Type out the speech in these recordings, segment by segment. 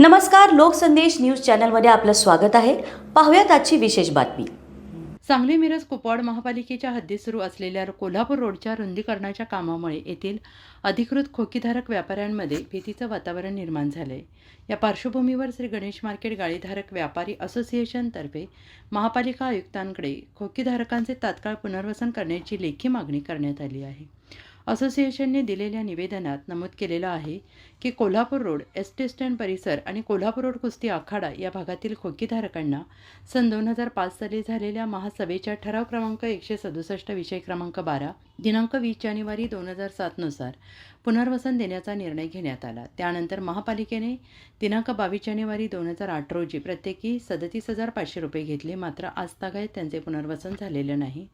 नमस्कार लोकसंदेश न्यूज चॅनलमध्ये आपलं स्वागत आहे. पाहूयात आजची विशेष बातमी. सांगली मिरज कुपवाड महापालिकेच्या हद्दीत सुरू असलेल्या कोल्हापूर रोडच्या रुंदीकरणाच्या कामामुळे येथील अधिकृत खोकीधारक व्यापाऱ्यांमध्ये भीतीचं वातावरण निर्माण झालंय. या पार्श्वभूमीवर श्री गणेश मार्केट गाळीधारक व्यापारी असोसिएशनतर्फे महापालिका आयुक्तांकडे खोकीधारकांचे तात्काळ पुनर्वसन करण्याची लेखी मागणी करण्यात आली आहे. असोसिएशनने दिलेल्या निवेदनात नमूद केलेलं आहे की Kolhapur road S T stand परिसर आणि कोल्हापूर रोड कुस्ती आखाडा या भागातील खोकीधारकांना सन दोन हजार पाच साली झालेल्या महासभेच्या ठराव क्रमांक एकशे सदुसष्ट विषय क्रमांक बारा दिनांक वीस जानेवारी दोन हजार सातनुसार पुनर्वसन देण्याचा निर्णय घेण्यात आला. त्यानंतर महापालिकेने दिनांक बावीस जानेवारी दोन हजार आठ रोजी प्रत्येकी सदतीस हजार पाचशे रुपये घेतले. मात्र आजतागायत त्यांचे पुनर्वसन झालेले नाही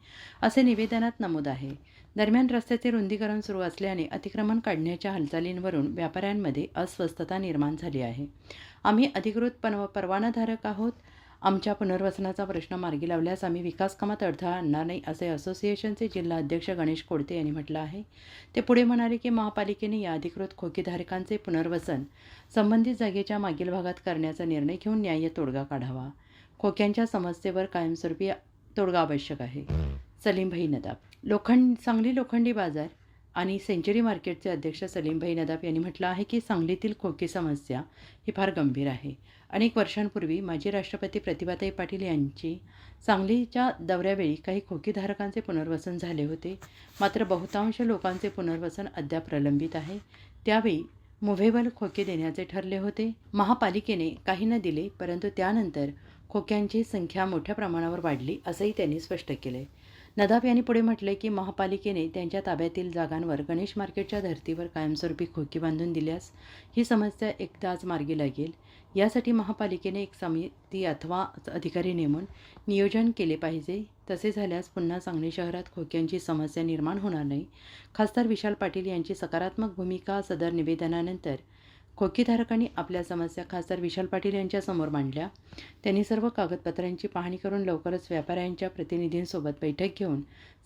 असे निवेदनात नमूद आहे. दरम्यान रस्त्याचे रुंदीकरण सुरू असल्याने अतिक्रमण काढण्याच्या हालचालींवरून शेतकऱ्यांमध्ये अस्वस्थता निर्माण झाली आहे. आम्ही अधिकृत पन परवानाधारक आहोत. आमच्या पुनर्वसनाचा प्रश्न मार्गी लावल्यास आम्ही विकास कामात अडथळा आणणार नाही असे असोसिएशनचे जिल्हा अध्यक्ष गणेश कोडते यांनी म्हटलं आहे. ते पुढे म्हणाले की महापालिकेने या अधिकृत खोकीधारकांचे पुनर्वसन संबंधित जागेच्या मागील भागात करण्याचा निर्णय घेऊन न्याय्य तोडगा काढावा. खोक्यांच्या समस्येवर कायमस्वरूपी तोडगा आवश्यक आहे. सलीम भाई नदाब लोखंड सांगली लोखंडी बाजार आणि सेंचुरी मार्केटचे अध्यक्ष सलीमभाई नदाब यांनी म्हटलं आहे की सांगलीतील खोकी समस्या ही फार गंभीर आहे. अनेक वर्षांपूर्वी माजी राष्ट्रपती प्रतिभाताई पाटील यांची सांगलीच्या दौऱ्यावेळी काही खोकीधारकांचे पुनर्वसन झाले होते. मात्र बहुतांश लोकांचे पुनर्वसन अद्याप प्रलंबित आहे. त्यावेळी मुव्हेबल खोके देण्याचे ठरले होते. महापालिकेने काही न दिले परंतु त्यानंतर खोक्यांची संख्या मोठ्या प्रमाणावर वाढली असंही त्यांनी स्पष्ट केले नदाब यांनी पुढे म्हटले की महापालिकेने त्यांच्या ताब्यातील जागांवर गणेश मार्केटच्या धर्तीवर कायमस्वरूपी खोकी बांधून दिल्यास ही समस्या एकदाच मार्गी लागेल. यासाठी महापालिकेने एक समिती अथवा अधिकारी नेमून नियोजन केले पाहिजे. तसे झाल्यास पुन्हा सांगली शहरात खोक्यांची समस्या निर्माण होणार नाही. खासदार विशाल पाटील यांची सकारात्मक भूमिका सदर निवेदनानंतर खोकीधारकांनी आपल्या समस्या खासदार विशाल पाटील यांच्यासमोर मांडल्या. त्यांनी सर्व कागदपत्रांची पाहणी करून लवकरच व्यापाऱ्यांच्या प्रतिनिधींसोबत बैठक घेऊन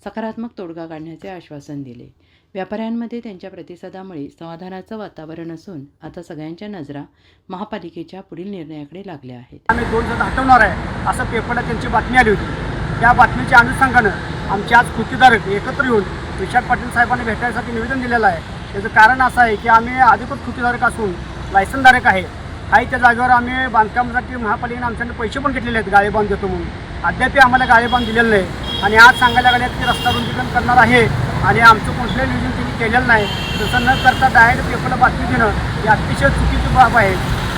सकारात्मक तोडगा काढण्याचे आश्वासन दिले. व्यापाऱ्यांमध्ये त्यांच्या प्रतिसादामुळे समाधानाचं वातावरण असून आता सगळ्यांच्या नजरा महापालिकेच्या पुढील निर्णयाकडे लागल्या आहेत. आम्ही दोन जण हटवणार आहे. असं पेपरला त्यांची बातमी आली होती. त्या बातमीच्या अनुषंगानं आमचे आज कृतीधारक एकत्र येऊन विशाल पाटील साहेबांनी भेटण्यासाठी निवेदन दिलेलं आहे. त्याचं कारण असं आहे की आम्ही अधिकृत कृतीधारक असून लायसनधारक आहे. काही त्या जागेवर आम्ही बांधकामासाठी महापालिकेने आमच्याकडे पैसे पण घेतलेले आहेत गाळे बांध देतो म्हणून. अद्याप आम्हाला गाळे बांध दिलेलं नाही. आणि आज सांगायला लागले की रस्ता रुंदीकरण करणार आहे आणि आमचं कुठलंही नियोजन त्यांनी केलेलं नाही. तसं न करता डायरेक्ट पेपरला बातमी देणं ही अतिशय चुकीची बाब आहे.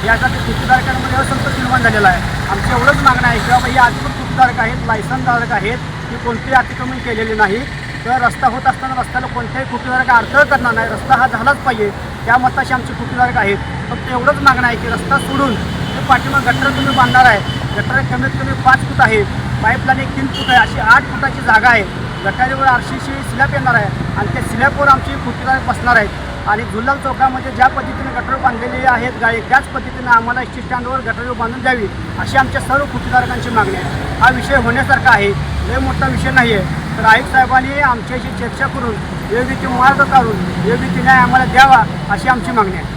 यासाठी कृतीधारकांमध्ये असंतोष निर्माण झालेला आहे. आमची एवढंच मागणं आहे की बाबा हे अधिकृत कृतीधारक आहेत लायसनधारक आहेत की कोणतेही अतिक्रमण केलेले नाही तर रस्ता होत असताना रस्त्याला कोणत्याही कृतीधारक अडथळा करणार नाही. रस्ता हा झालाच पाहिजे. त्या मताशी आमचे कृतीधारक आहेत. फक्त एवढंच मागणं आहे की रस्ता सोडून ते पाठीमाग गटर तुम्ही बांधणार आहे. गटर कमीत कमी पाच फूट आहे. पाईपलाईन एक तीन फूट आहे. अशी आठ फुटाची जागा आहे. गटारीवर आरशीशी स्लॅब येणार आहे. आणि त्या स्लॅबवर आमची कृतीधारक बसणार आहेत. आणि जुल्लाल चौकामध्ये ज्या पद्धतीने गटर बांधलेले आहेत गाडी त्याच पद्धतीने आम्हाला एस टी स्टँडवर गटर बांधून द्यावी अशी आमच्या सर्व कुटीधारकांची मागणी आहे. हा विषय होण्यासारखा आहे. लय मोठा विषय नाही आहे तर आयुक्त साहेबांनी आमच्याशी चर्चा करून योग्य ती मार्ग काढून योग्य ती न्याय आम्हाला द्यावा अशी आमची मागणी आहे.